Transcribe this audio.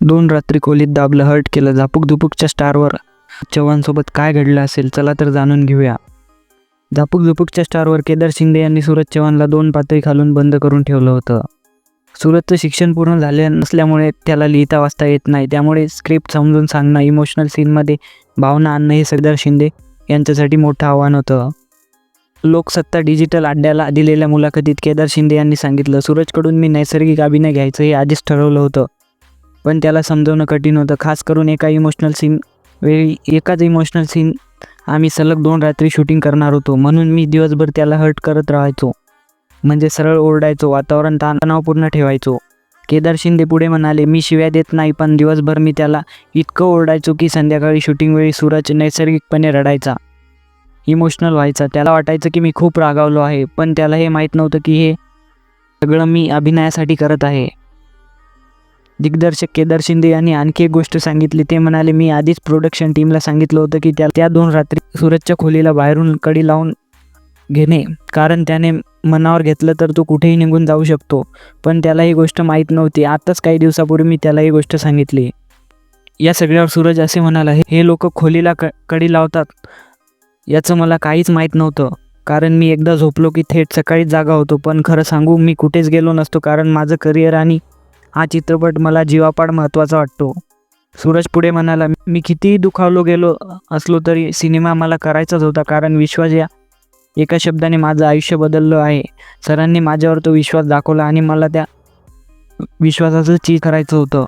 दोन रात्री खोलीत दाबलं हर्ट केलं झापूक झुपूकच्या स्टारवर चव्हाणसोबत काय घडलं असेल चला तर जाणून घेऊया. झापूक झुपूकच्या स्टारवर केदार शिंदे यांनी सूरज चव्हाणला दोन पातळी खालून बंद करून ठेवलं होतं. सूरजचं शिक्षण पूर्ण झाले नसल्यामुळे त्याला लिहिता वाचता येत नाही. त्यामुळे स्क्रिप्ट समजून सांगणं इमोशनल सीनमध्ये भावना आणणं हे सरदार शिंदे यांच्यासाठी मोठं आव्हान होतं. लोकसत्ता डिजिटल अड्ड्याला दिलेल्या मुलाखतीत केदार शिंदे यांनी सांगितलं सूरजकडून मी नैसर्गिक अभिनय घ्यायचं हे आधीच ठरवलं होतं. पण त्याला समजवणं कठीण होतं. खास करून एका इमोशनल सीन वेळी एकाच इमोशनल सीन आम्ही सलग दोन रात्री शूटिंग करणार होतो. म्हणून मी दिवसभर त्याला हर्ट करत राहायचो. म्हणजे सरळ ओरडायचो वातावरण तणावपूर्ण ठेवायचो. केदार शिंदे पुढे म्हणाले मी शिव्या देत नाही पण दिवसभर मी त्याला इतकं ओरडायचो की संध्याकाळी शूटिंगवेळी सूरज नैसर्गिकपणे रडायचा. इमोशनल व्हायचा. त्याला वाटायचं की मी खूप रागावलो आहे पण त्याला हे माहीत नव्हतं की हे सगळं मी अभिनयासाठी करत आहे. दिग्दर्शक केदार शिंदे यांनी आणखी एक गोष्ट सांगितली. ते म्हणाले मी आधीच प्रोडक्शन टीमला सांगितलं होतं की त्या त्या दोन रात्री सूरजच्या खोलीला बाहेरून कडी लावून घेणे. कारण त्याने मनावर घेतलं तर तो कुठेही निघून जाऊ शकतो. पण त्याला ही गोष्ट माहीत नव्हती. आताच काही दिवसापूर्वी मी त्याला ही गोष्ट सांगितली. या सगळ्यावर सूरज असे म्हणाला हे लोक खोलीला क कडी लावतात. याचं मला काहीच माहीत नव्हतं. कारण मी एकदा झोपलो की थेट सकाळीच जागा होतो. पण खरं सांगू मी कुठेच गेलो नसतो. कारण माझं करिअर आणि हा चित्रपट मला जीवापाड महत्त्वाचा वाटतो. सूरज पुढे म्हणाला मी कितीही दुखावलो गेलो असलो तरी सिनेमा मला करायचाच होता कारण विश्वास या एका शब्दाने माझं आयुष्य बदललं आहे. सरांनी माझ्यावर तो विश्वास दाखवला आणि मला त्या विश्वासाचं चीज करायचं होतं.